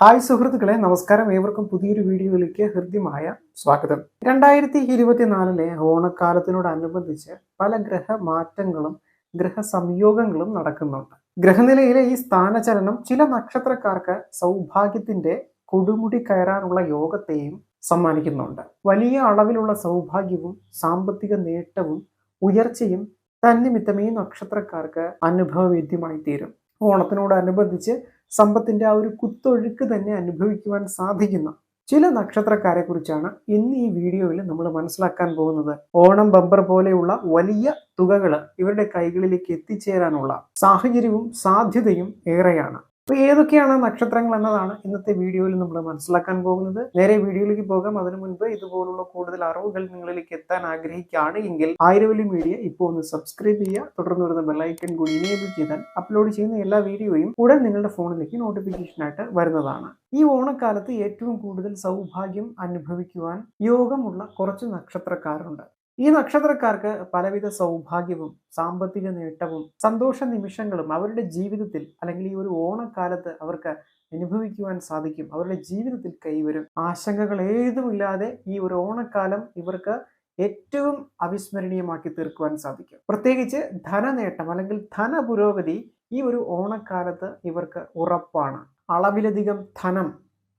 Hi സുഹൃത്തുക്കളെ നമസ്കാരം. ഏവർക്കും പുതിയൊരു വീഡിയോയിലേക്ക് ഹൃദ്യമായ സ്വാഗതം. രണ്ടായിരത്തി ഇരുപത്തിനാലിലെ ഓണക്കാലത്തിനോടനുബന്ധിച്ച് പല ഗ്രഹ മാറ്റങ്ങളും ഗ്രഹ സംയോഗങ്ങളും നടക്കുന്നുണ്ട്. ഗ്രഹനിലയിലെ ഈ സ്ഥാനചലനം ചില നക്ഷത്രക്കാർക്ക് സൗഭാഗ്യത്തിന്റെ കൊടുമുടി കയറാനുള്ള യോഗത്തെയും സമ്മാനിക്കുന്നുണ്ട്. വലിയ അളവിലുള്ള സൗഭാഗ്യവും സാമ്പത്തിക നേട്ടവും ഉയർച്ചയും തന്നിമിത്തം ഈ നക്ഷത്രക്കാർക്ക് അനുഭവവേദ്യമായി തീരും ഓണത്തിനോടനുബന്ധിച്ച് സമ്പത്തിന്റെ ആ ഒരു കുത്തൊഴുക്ക് തന്നെ അനുഭവിക്കുവാൻ സാധിക്കുന്ന ചില നക്ഷത്രക്കാരെ കുറിച്ചാണ് ഇന്ന് ഈ വീഡിയോയിൽ നമ്മൾ മനസ്സിലാക്കാൻ പോകുന്നത്. ഓണം ബമ്പർ പോലെയുള്ള വലിയ തുകകൾ ഇവരുടെ കൈകളിലേക്ക് എത്തിച്ചേരാനുള്ള സാഹചര്യവും സാധ്യതയും ഏറെയാണ്. അപ്പൊ ഏതൊക്കെയാണ് നക്ഷത്രങ്ങൾ എന്നതാണ് ഇന്നത്തെ വീഡിയോയിൽ നമ്മൾ മനസ്സിലാക്കാൻ പോകുന്നത്. നേരെ വീഡിയോയിലേക്ക് പോകാം. അതിനു മുൻപ് ഇതുപോലുള്ള കൂടുതൽ അറിവുകൾ നിങ്ങളിലേക്ക് എത്താൻ ആഗ്രഹിക്കുകയാണ് എങ്കിൽ ആയിരവലി മീഡിയ ഇപ്പോൾ ഒന്ന് സബ്സ്ക്രൈബ് ചെയ്യുക. തുടർന്ന് വരുന്ന ബെല്ലൈക്കൺ കൂടി ഇനേബിൾ ചെയ്താൽ അപ്ലോഡ് ചെയ്യുന്ന എല്ലാ വീഡിയോയും ഉടൻ നിങ്ങളുടെ ഫോണിലേക്ക് നോട്ടിഫിക്കേഷൻ ആയിട്ട് വരുന്നതാണ്. ഈ ഓണക്കാലത്ത് ഏറ്റവും കൂടുതൽ സൗഭാഗ്യം അനുഭവിക്കുവാൻ യോഗമുള്ള കുറച്ച് നക്ഷത്രക്കാരുണ്ട്. ഈ നക്ഷത്രക്കാർക്ക് പലവിധ സൗഭാഗ്യവും സാമ്പത്തിക നേട്ടവും സന്തോഷ നിമിഷങ്ങളും അവരുടെ ജീവിതത്തിൽ അല്ലെങ്കിൽ ഈ ഒരു ഓണക്കാലത്ത് അവർക്ക് അനുഭവിക്കുവാൻ സാധിക്കും. അവരുടെ ജീവിതത്തിൽ കൈവരും. ആശങ്കകൾ ഏതുമില്ലാതെ ഈ ഒരു ഓണക്കാലം ഇവർക്ക് ഏറ്റവും അവിസ്മരണീയമാക്കി തീർക്കുവാൻ സാധിക്കും. പ്രത്യേകിച്ച് ധനനേട്ടം അല്ലെങ്കിൽ ധന പുരോഗതി ഈ ഒരു ഓണക്കാലത്ത് ഇവർക്ക് ഉറപ്പാണ്. അളവിലധികം ധനം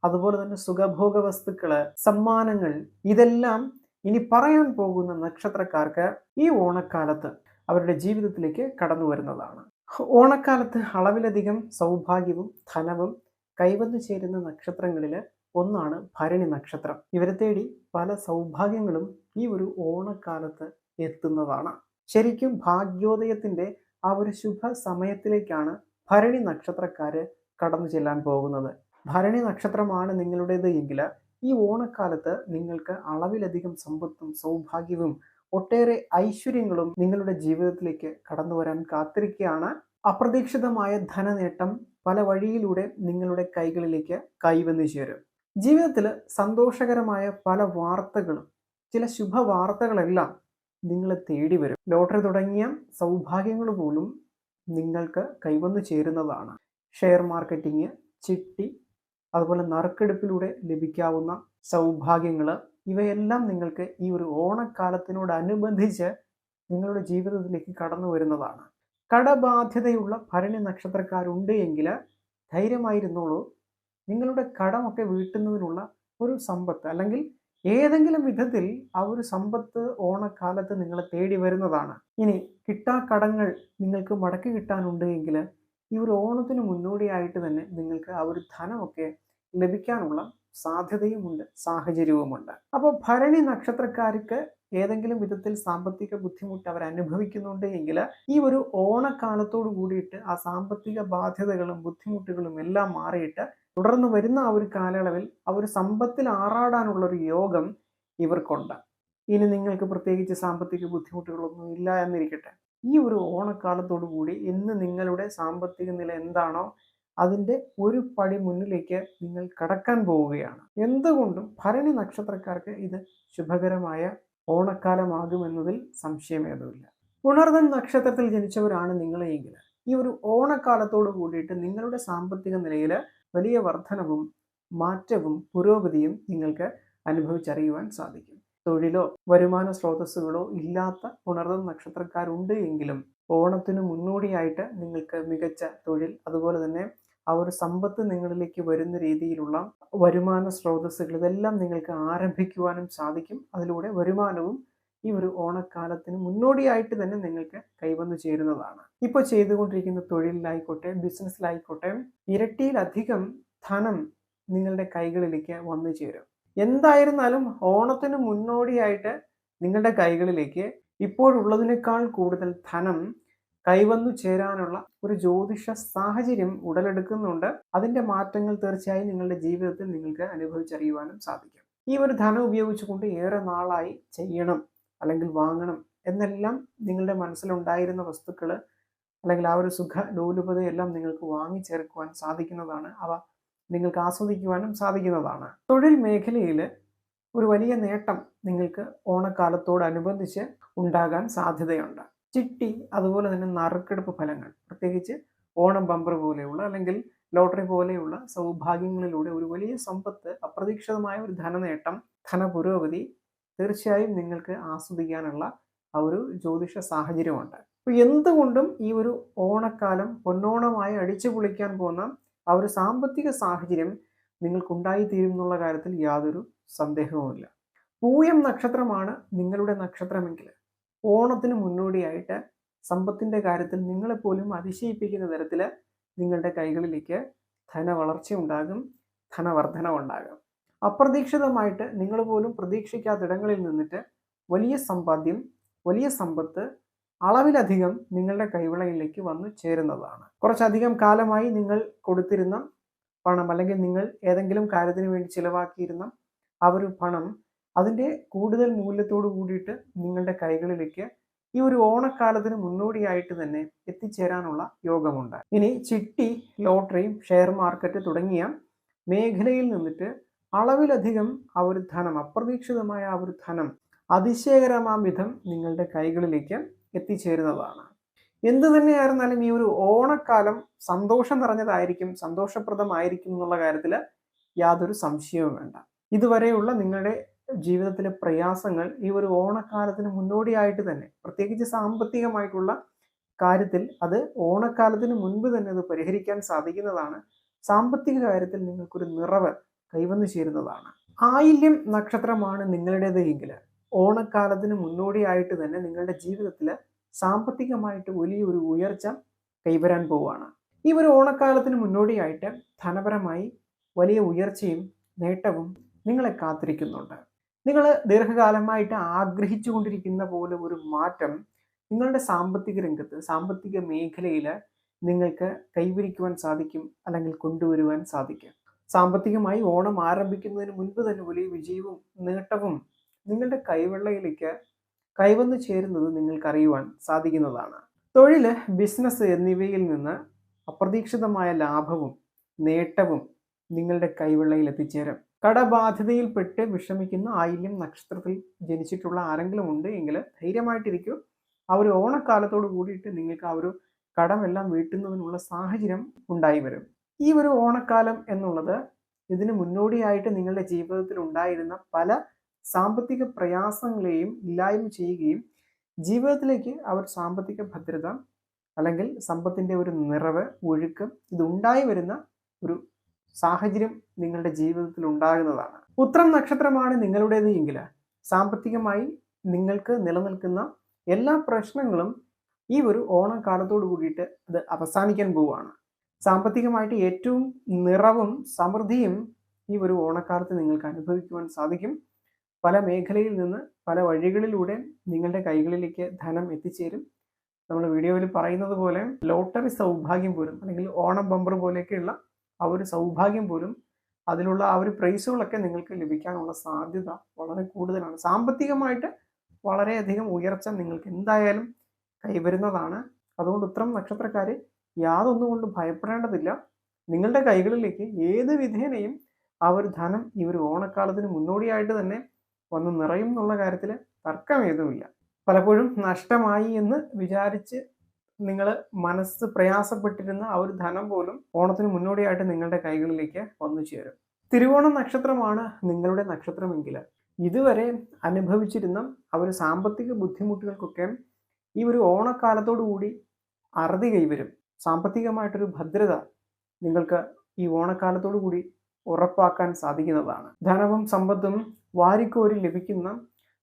അതുപോലെ തന്നെ സുഖഭോഗ വസ്തുക്കൾ സമ്മാനങ്ങൾ ഇതെല്ലാം ഇനി പറയാൻ പോകുന്ന നക്ഷത്രക്കാർക്ക് ഈ ഓണക്കാലത്ത് അവരുടെ ജീവിതത്തിലേക്ക് കടന്നു വരുന്നതാണ്. ഓണക്കാലത്ത് അളവിലധികം സൗഭാഗ്യവും ധനവും കൈവന്നു ചേരുന്ന നക്ഷത്രങ്ങളിൽ ഒന്നാണ് ഭരണി നക്ഷത്രം. ഇവരെ തേടി പല സൗഭാഗ്യങ്ങളും ഈ ഒരു ഓണക്കാലത്ത് എത്തുന്നതാണ്. ശരിക്കും ഭാഗ്യോദയത്തിന്റെ ആ ഒരു ശുഭ സമയത്തിലേക്കാണ് ഭരണി നക്ഷത്രക്കാര് കടന്നു ചെല്ലാൻ പോകുന്നത്. ഭരണി നക്ഷത്രമാണ് നിങ്ങളുടേത് എങ്കിൽ ഈ ഓണക്കാലത്ത് നിങ്ങൾക്ക് അളവിലധികം സമ്പത്തും സൗഭാഗ്യവും ഒട്ടേറെ ഐശ്വര്യങ്ങളും നിങ്ങളുടെ ജീവിതത്തിലേക്ക് കടന്നു വരാൻ കാത്തിരിക്കുകയാണ്. അപ്രതീക്ഷിതമായ ധനനേട്ടം പല വഴിയിലൂടെ നിങ്ങളുടെ കൈകളിലേക്ക് കൈവന്നു ചേരും. ജീവിതത്തിൽ സന്തോഷകരമായ പല വാർത്തകളും ചില ശുഭവാർത്തകളെല്ലാം നിങ്ങളെ തേടി വരും. ലോട്ടറി തുടങ്ങിയ സൗഭാഗ്യങ്ങൾ പോലും നിങ്ങൾക്ക് കൈവന്നു ചേരുന്നതാണ്. ഷെയർ മാർക്കറ്റിംഗ് ചിട്ടി അതുപോലെ നറുക്കെടുപ്പിലൂടെ ലഭിക്കാവുന്ന സൗഭാഗ്യങ്ങൾ ഇവയെല്ലാം നിങ്ങൾക്ക് ഈ ഒരു ഓണക്കാലത്തിനോടനുബന്ധിച്ച് നിങ്ങളുടെ ജീവിതത്തിലേക്ക് കടന്നു വരുന്നതാണ്. കടബാധ്യതയുള്ള ഭരണി നക്ഷത്രക്കാരുണ്ട് എങ്കിൽ ധൈര്യമായിരുന്നോളൂ. നിങ്ങളുടെ കടമൊക്കെ വീട്ടുന്നതിനുള്ള ഒരു സമ്പത്ത് അല്ലെങ്കിൽ ഏതെങ്കിലും വിധത്തിൽ ആ ഒരു സമ്പത്ത് ഓണക്കാലത്ത് നിങ്ങളെ തേടി വരുന്നതാണ്. ഇനി കിട്ടാ കടങ്ങൾ നിങ്ങൾക്ക് മടക്കി കിട്ടാനുണ്ട് എങ്കിൽ ഈ ഒരു ഓണത്തിന് മുന്നോടിയായിട്ട് തന്നെ നിങ്ങൾക്ക് ആ ഒരു ധനമൊക്കെ ലഭിക്കാനുള്ള സാധ്യതയുമുണ്ട് സാഹചര്യവുമുണ്ട്. അപ്പോൾ ഭരണി നക്ഷത്രക്കാർക്ക് ഏതെങ്കിലും വിധത്തിൽ സാമ്പത്തിക ബുദ്ധിമുട്ട് അവർ അനുഭവിക്കുന്നുണ്ട് എങ്കിൽ ഈ ഒരു ഓണക്കാലത്തോട് കൂടിയിട്ട് ആ സാമ്പത്തിക ബാധ്യതകളും ബുദ്ധിമുട്ടുകളും എല്ലാം മാറിയിട്ട് തുടർന്ന് വരുന്ന ആ ഒരു കാലയളവിൽ ആ ഒരു സമ്പത്തിൽ ആറാടാനുള്ള ഒരു യോഗം ഇവർക്കുണ്ട്. ഇനി നിങ്ങൾക്ക് പ്രത്യേകിച്ച് സാമ്പത്തിക ബുദ്ധിമുട്ടുകളൊന്നും ഇല്ല എന്നിരിക്കട്ടെ. ഈ ഒരു ഓണക്കാലത്തോടു കൂടി ഇന്ന് നിങ്ങളുടെ സാമ്പത്തിക നില എന്താണോ അതിന്റെ ഒരു പടി മുന്നിലേക്ക് നിങ്ങൾ കടക്കാൻ പോവുകയാണ്. എന്തുകൊണ്ടും ഭരണി നക്ഷത്രക്കാർക്ക് ഇത് ശുഭകരമായ ഓണക്കാലമാകുമെന്നതിൽ സംശയമേതുമില്ല. ഉണർന്നൻ നക്ഷത്രത്തിൽ ജനിച്ചവരാണ് നിങ്ങളെങ്കിൽ ഈ ഒരു ഓണക്കാലത്തോട് കൂടിയിട്ട് നിങ്ങളുടെ സാമ്പത്തിക നിലയിൽ വലിയ വർധനവും മാറ്റവും പുരോഗതിയും നിങ്ങൾക്ക് അനുഭവിച്ചറിയുവാൻ സാധിക്കും. തൊഴിലോ വരുമാന സ്രോതസ്സുകളോ ഇല്ലാത്ത ഉണർന്ന നക്ഷത്രക്കാരുണ്ട് എങ്കിലും ഓണത്തിന് മുന്നോടിയായിട്ട് നിങ്ങൾക്ക് മികച്ച തൊഴിൽ അതുപോലെ തന്നെ ആ ഒരു സമ്പത്ത് നിങ്ങളിലേക്ക് വരുന്ന രീതിയിലുള്ള വരുമാന സ്രോതസ്സുകൾ ഇതെല്ലാം നിങ്ങൾക്ക് ആരംഭിക്കുവാനും സാധിക്കും. അതിലൂടെ വരുമാനവും ഈ ഒരു ഓണക്കാലത്തിന് മുന്നോടിയായിട്ട് തന്നെ നിങ്ങൾക്ക് കൈവന്നു ചേരുന്നതാണ്. ഇപ്പോൾ ചെയ്തുകൊണ്ടിരിക്കുന്ന തൊഴിലിലായിക്കോട്ടെ ബിസിനസ്സിലായിക്കോട്ടെ ഇരട്ടിയിലധികം ധനം നിങ്ങളുടെ കൈകളിലേക്ക് വന്നു ചേരും. എന്തായിരുന്നാലും ഓണത്തിന് മുന്നോടിയായിട്ട് നിങ്ങളുടെ കൈകളിലേക്ക് ഇപ്പോഴുള്ളതിനേക്കാൾ കൂടുതൽ ധനം കൈവന്നു ചേരാനുള്ള ഒരു ജ്യോതിഷ സാഹചര്യം ഉടലെടുക്കുന്നുണ്ട്. അതിന്റെ മാറ്റങ്ങൾ തീർച്ചയായും നിങ്ങളുടെ ജീവിതത്തിൽ നിങ്ങൾക്ക് അനുഭവിച്ചറിയുവാനും സാധിക്കും. ഈ ഒരു ധനം ഉപയോഗിച്ചുകൊണ്ട് ഏറെ നാളായി ചെയ്യണം അല്ലെങ്കിൽ വാങ്ങണം എന്നെല്ലാം നിങ്ങളുടെ മനസ്സിലുണ്ടായിരുന്ന വസ്തുക്കൾ അല്ലെങ്കിൽ ആ ഒരു സുഖ ലോലുപതയെല്ലാം നിങ്ങൾക്ക് വാങ്ങിച്ചേർക്കുവാൻ സാധിക്കുന്നതാണ്. അവ നിങ്ങൾക്ക് ആസ്വദിക്കുവാനും സാധിക്കുന്നതാണ്. തൊഴിൽ മേഖലയിൽ ഒരു വലിയ നേട്ടം നിങ്ങൾക്ക് ഓണക്കാലത്തോടനുബന്ധിച്ച് ഉണ്ടാകാൻ സാധ്യതയുണ്ട്. ചിട്ടി അതുപോലെ തന്നെ നറുക്കെടുപ്പ് ഫലങ്ങൾ. പ്രത്യേകിച്ച് ഓണം ബമ്പർ പോലെയുള്ള അല്ലെങ്കിൽ ലോട്ടറി പോലെയുള്ള സൗഭാഗ്യങ്ങളിലൂടെ ഒരു വലിയ സമ്പത്ത് അപ്രതീക്ഷിതമായ ഒരു ധനനേട്ടം ധനപുരോഗതി തീർച്ചയായും നിങ്ങൾക്ക് ആസ്വദിക്കാനുള്ള ആ ഒരു ജ്യോതിഷ സാഹചര്യമുണ്ട്. അപ്പോൾ എന്തുകൊണ്ടും ഈ ഒരു ഓണക്കാലം പൊന്നോണമായി അടിച്ചു പൊളിക്കാൻ പോകുന്ന ആ ഒരു സാമ്പത്തിക സാഹചര്യം നിങ്ങൾക്കുണ്ടായിത്തീരും എന്നുള്ള കാര്യത്തിൽ യാതൊരു സന്ദേഹവുമില്ല. പൂയം നക്ഷത്രമാണ് നിങ്ങളുടെ നക്ഷത്രമെങ്കിൽ. ഓണത്തിന് മുന്നോടിയായിട്ട് സമ്പത്തിന്റെ കാര്യത്തിൽ നിങ്ങളെപ്പോലും അതിശയിപ്പിക്കുന്ന തരത്തിൽ നിങ്ങളുടെ കൈകളിലേക്ക് ധനവളർച്ച ഉണ്ടാകും ധനവർധന ഉണ്ടാകും അപ്രതീക്ഷിതമായിട്ട് നിങ്ങൾ പോലും പ്രതീക്ഷിക്കാത്തിടങ്ങളിൽ നിന്നിട്ട് വലിയ സമ്പാദ്യം വലിയ സമ്പത്ത് അളവിലധികം നിങ്ങളുടെ കൈവിളയിലേക്ക് വന്നു ചേരുന്നതാണ്. കുറച്ചധികം കാലമായി നിങ്ങൾ കൊടുത്തിരുന്ന പണം അല്ലെങ്കിൽ നിങ്ങൾ ഏതെങ്കിലും കാര്യത്തിന് വേണ്ടി ചിലവാക്കിയിരുന്ന ആ ഒരു പണം അതിന്റെ കൂടുതൽ മൂല്യത്തോടു കൂടിയിട്ട് നിങ്ങളുടെ കൈകളിലേക്ക് ഈ ഒരു ഓണക്കാലത്തിന് മുന്നോടിയായിട്ട് തന്നെ എത്തിച്ചേരാനുള്ള യോഗമുണ്ട്. ഇനി ചിട്ടി ലോട്ടറിയും ഷെയർ മാർക്കറ്റ് തുടങ്ങിയ മേഖലയിൽ നിന്നിട്ട് അളവിലധികം ആ ഒരു ധനം അപ്രതീക്ഷിതമായ ആ ഒരു ധനം അതിശയകരമാം വിധം നിങ്ങളുടെ കൈകളിലേക്ക് എത്തിച്ചേരുന്നതാണ്. എന്തു തന്നെയായിരുന്നാലും ഈ ഒരു ഓണക്കാലം സന്തോഷം നിറഞ്ഞതായിരിക്കും സന്തോഷപ്രദമായിരിക്കും എന്നുള്ള കാര്യത്തിൽ യാതൊരു സംശയവും വേണ്ട. ഇതുവരെയുള്ള നിങ്ങളുടെ ജീവിതത്തിലെ പ്രയാസങ്ങൾ ഈ ഒരു ഓണക്കാലത്തിന് മുന്നോടിയായിട്ട് തന്നെ പ്രത്യേകിച്ച് സാമ്പത്തികമായിട്ടുള്ള കാര്യത്തിൽ അത് ഓണക്കാലത്തിന് മുൻപ് തന്നെ അത് പരിഹരിക്കാൻ സാധിക്കുന്നതാണ്. സാമ്പത്തിക കാര്യത്തിൽ നിങ്ങൾക്കൊരു നിറവ് കൈവന്നു ചേരുന്നതാണ്. ആയില്യം നക്ഷത്രമാണ് നിങ്ങളുടേത് എങ്കിൽ ഓണക്കാലത്തിന് മുന്നോടിയായിട്ട് തന്നെ നിങ്ങളുടെ ജീവിതത്തിൽ സാമ്പത്തികമായിട്ട് വലിയൊരു ഉയർച്ച കൈവരാൻ പോവുകയാണ്. ഈ ഒരു ഓണക്കാലത്തിന് മുന്നോടിയായിട്ട് ധനപരമായി വലിയ ഉയർച്ചയും നേട്ടവും നിങ്ങളെ കാത്തിരിക്കുന്നുണ്ട്. നിങ്ങൾ ദീർഘകാലമായിട്ട് ആഗ്രഹിച്ചു കൊണ്ടിരിക്കുന്ന പോലെ ഒരു മാറ്റം നിങ്ങളുടെ സാമ്പത്തിക രംഗത്ത് സാമ്പത്തിക മേഖലയിൽ നിങ്ങൾക്ക് കൈവരിക്കുവാൻ സാധിക്കും അല്ലെങ്കിൽ കൊണ്ടുവരുവാൻ സാധിക്കും. സാമ്പത്തികമായി ഓണം ആരംഭിക്കുന്നതിന് മുൻപ് തന്നെ വലിയ വിജയവും നേട്ടവും നിങ്ങളുടെ കൈവെള്ളയിലേക്ക് കൈവന്നു ചേരുന്നത് നിങ്ങൾക്കറിയുവാൻ സാധിക്കുന്നതാണ്. തൊഴിൽ ബിസിനസ് എന്നിവയിൽ നിന്ന് അപ്രതീക്ഷിതമായ ലാഭവും നേട്ടവും നിങ്ങളുടെ കൈവെള്ളയിൽ എത്തിച്ചേരും. കടബാധ്യതയിൽപ്പെട്ട് വിഷമിക്കുന്ന ആയില്യം നക്ഷത്രത്തിൽ ജനിച്ചിട്ടുള്ള ആരെങ്കിലും ഉണ്ട് എങ്കിൽ ധൈര്യമായിട്ടിരിക്കും. ആ ഒരു ഓണക്കാലത്തോട് കൂടിയിട്ട് നിങ്ങൾക്ക് ആ ഒരു കടമെല്ലാം വീട്ടുന്നതിനുള്ള സാഹചര്യം ഉണ്ടായി വരും. ഈ ഒരു ഓണക്കാലം എന്നുള്ളത് ഇതിന് മുന്നോടിയായിട്ട് നിങ്ങളുടെ ജീവിതത്തിൽ ഉണ്ടായിരുന്ന പല സാമ്പത്തിക പ്രയാസങ്ങളെയും ഇല്ലായ്മ ചെയ്യുകയും ജീവിതത്തിലേക്ക് അവർ സാമ്പത്തിക ഭദ്രത അല്ലെങ്കിൽ സമ്പത്തിന്റെ ഒരു നിറവ് ഒഴുക്ക് ഇതുണ്ടായി വരുന്ന ഒരു സാഹചര്യം നിങ്ങളുടെ ജീവിതത്തിൽ ഉണ്ടാകുന്നതാണ്. ഉത്രം നക്ഷത്രമാണ് നിങ്ങളുടേത് എങ്കിൽ സാമ്പത്തികമായി നിങ്ങൾക്ക് നിലനിൽക്കുന്ന എല്ലാ പ്രശ്നങ്ങളും ഈ ഒരു ഓണക്കാലത്തോട് കൂടിയിട്ട് അത് അവസാനിക്കാൻ പോവുകയാണ്. സാമ്പത്തികമായിട്ട് ഏറ്റവും നിറവും സമൃദ്ധിയും ഈ ഒരു ഓണക്കാലത്ത് നിങ്ങൾക്ക് അനുഭവിക്കുവാൻ സാധിക്കും. പല മേഖലയിൽ നിന്ന് പല വഴികളിലൂടെ നിങ്ങളുടെ കൈകളിലേക്ക് ധനം എത്തിച്ചേരും. നമ്മൾ വീഡിയോയിൽ പറയുന്നത് പോലെ ലോട്ടറി സൗഭാഗ്യം പോലും അല്ലെങ്കിൽ ഓണം ബമ്പർ പോലെയൊക്കെയുള്ള ആ ഒരു സൗഭാഗ്യം പോലും അതിലുള്ള ആ ഒരു പ്രൈസുകളൊക്കെ നിങ്ങൾക്ക് ലഭിക്കാനുള്ള സാധ്യത വളരെ കൂടുതലാണ്. സാമ്പത്തികമായിട്ട് വളരെയധികം ഉയർച്ച നിങ്ങൾക്ക് എന്തായാലും കൈവരുന്നതാണ്. അതുകൊണ്ട് ഉത്തരം നക്ഷത്രക്കാർ യാതൊന്നും കൊണ്ട് ഭയപ്പെടേണ്ടതില്ല. നിങ്ങളുടെ കൈകളിലേക്ക് ഏത് വിധേനയും ആ ഒരു ധനം ഈ ഒരു ഓണക്കാലത്തിന് മുന്നോടിയായിട്ട് തന്നെ വന്ന് നിറയും എന്നുള്ള കാര്യത്തിൽ തർക്കമേതുമില്ല. പലപ്പോഴും നഷ്ടമായി എന്ന് വിചാരിച്ച് നിങ്ങൾ മനസ്സ് പ്രയാസപ്പെട്ടിരുന്ന ആ ഒരു ധനം പോലും ഓണത്തിന് മുന്നോടിയായിട്ട് നിങ്ങളുടെ കൈകളിലേക്ക് വന്നു ചേരും. തിരുവോണം നക്ഷത്രമാണ് നിങ്ങളുടെ നക്ഷത്രമെങ്കിൽ ഇതുവരെ അനുഭവിച്ചിരുന്ന ആ ഒരു സാമ്പത്തിക ബുദ്ധിമുട്ടുകൾക്കൊക്കെ ഈ ഒരു ഓണക്കാലത്തോടു കൂടി അറുതി കൈവരും. സാമ്പത്തികമായിട്ടൊരു ഭദ്രത നിങ്ങൾക്ക് ഈ ഓണക്കാലത്തോടു കൂടി ഉറപ്പാക്കാൻ സാധിക്കുന്നതാണ്. ധനവും സമ്പത്തും വാരിക്കോരി ലഭിക്കുന്ന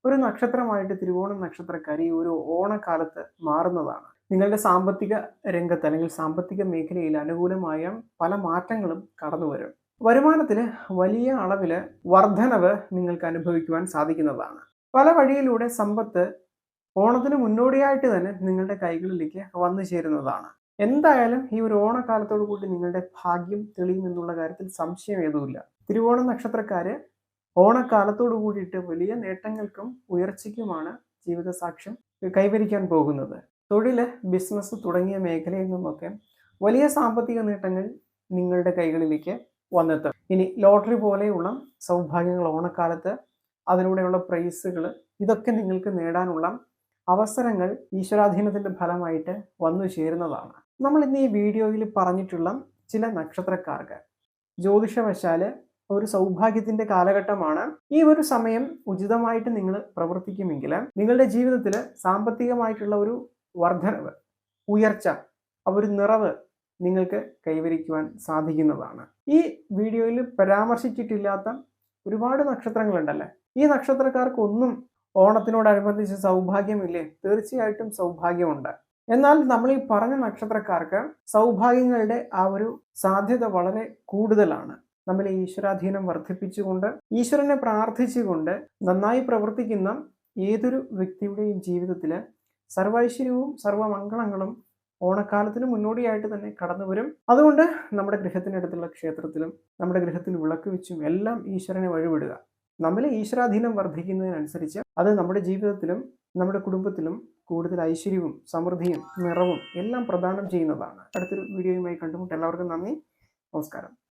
ഒരു നക്ഷത്രമായിട്ട് തിരുവോണം നക്ഷത്രക്കാരി ഒരു ഓണക്കാലത്ത് മാറുന്നതാണ്. നിങ്ങളുടെ സാമ്പത്തിക രംഗത്ത് അല്ലെങ്കിൽ സാമ്പത്തിക മേഖലയിൽ അനുകൂലമായ പല മാറ്റങ്ങളും കടന്നു വരും. വരുമാനത്തിൽ വലിയ അളവിൽ വർധനവ് നിങ്ങൾക്ക് അനുഭവിക്കുവാൻ സാധിക്കുന്നതാണ്. പല വഴിയിലൂടെ സമ്പത്ത് ഓണത്തിന് മുന്നോടിയായിട്ട് തന്നെ നിങ്ങളുടെ കൈകളിലേക്ക് വന്നു ചേരുന്നതാണ്. എന്തായാലും ഈ ഒരു ഓണക്കാലത്തോടു കൂടി നിങ്ങളുടെ ഭാഗ്യം തെളിയും എന്നുള്ള കാര്യത്തിൽ സംശയം ഏതുമില്ല. തിരുവോണ നക്ഷത്രക്കാര് ഓണക്കാലത്തോടു കൂടിയിട്ട് വലിയ നേട്ടങ്ങൾക്കും ഉയർച്ചയ്ക്കുമാണ് ജീവിത സാക്ഷ്യം കൈവരിക്കാൻ പോകുന്നത്. തൊഴിൽ ബിസിനസ് തുടങ്ങിയ മേഖലയിൽ നിന്നൊക്കെ വലിയ സാമ്പത്തിക നേട്ടങ്ങൾ നിങ്ങളുടെ കൈകളിലേക്ക് വന്നെത്തും. ഇനി ലോട്ടറി പോലെയുള്ള സൗഭാഗ്യങ്ങൾ ഓണക്കാലത്ത് അതിലൂടെയുള്ള പ്രൈസുകൾ ഇതൊക്കെ നിങ്ങൾക്ക് നേടാനുള്ള അവസരങ്ങൾ ഈശ്വരാധീനത്തിന്റെ ഫലമായിട്ട് വന്നു ചേരുന്നതാണ്. നമ്മൾ ഇന്ന് ഈ വീഡിയോയിൽ പറഞ്ഞിട്ടുള്ള ചില നക്ഷത്രക്കാർക്ക് ജ്യോതിഷവശാൽ ഒരു സൗഭാഗ്യത്തിന്റെ കാലഘട്ടമാണ്. ഈ ഒരു സമയം ഉചിതമായിട്ട് നിങ്ങൾ പ്രവർത്തിക്കുമെങ്കിൽ നിങ്ങളുടെ ജീവിതത്തിൽ സാമ്പത്തികമായിട്ടുള്ള ഒരു വർധനവ് ഉയർച്ച ആ ഒരു നിറവ് നിങ്ങൾക്ക് കൈവരിക്കുവാൻ സാധിക്കുന്നതാണ്. ഈ വീഡിയോയിൽ പരാമർശിച്ചിട്ടില്ലാത്ത ഒരുപാട് നക്ഷത്രങ്ങളുണ്ടല്ലേ? ഈ നക്ഷത്രക്കാർക്കൊന്നും ഓണത്തിനോടനുബന്ധിച്ച് സൗഭാഗ്യമില്ലേ? തീർച്ചയായിട്ടും സൗഭാഗ്യമുണ്ട്. എന്നാൽ നമ്മൾ ഈ പറഞ്ഞ നക്ഷത്രക്കാർക്ക് സൗഭാഗ്യങ്ങളുടെ ആ ഒരു സാധ്യത വളരെ കൂടുതലാണ്. നമ്മൾ ഈശ്വരാധീനം വർദ്ധിപ്പിച്ചുകൊണ്ട് ഈശ്വരനെ പ്രാർത്ഥിച്ചുകൊണ്ട് നന്നായി പ്രവർത്തിക്കുന്ന ഏതൊരു വ്യക്തിയുടെയും ജീവിതത്തിൽ സർവൈശ്വര്യവും സർവമംഗളങ്ങളും ഓണക്കാലത്തിന് മുന്നോടിയായിട്ട് തന്നെ കടന്നു വരും. അതുകൊണ്ട് നമ്മുടെ ഗൃഹത്തിനടുത്തുള്ള ക്ഷേത്രത്തിലും നമ്മുടെ ഗൃഹത്തിൽ വിളക്ക് വെച്ചും എല്ലാം ഈശ്വരനെ വഴിവിടുക. നമ്മിലെ ഈശ്വരാധീനം വർദ്ധിക്കുന്നതിനനുസരിച്ച് അത് നമ്മുടെ ജീവിതത്തിലും നമ്മുടെ കുടുംബത്തിലും കൂടുതൽ ഐശ്വര്യവും സമൃദ്ധിയും നിറവും എല്ലാം പ്രദാനം ചെയ്യുന്നതാണ്. അടുത്തൊരു വീഡിയോയുമായി കണ്ടുമുട്ട് എല്ലാവർക്കും നന്ദി. നമസ്കാരം.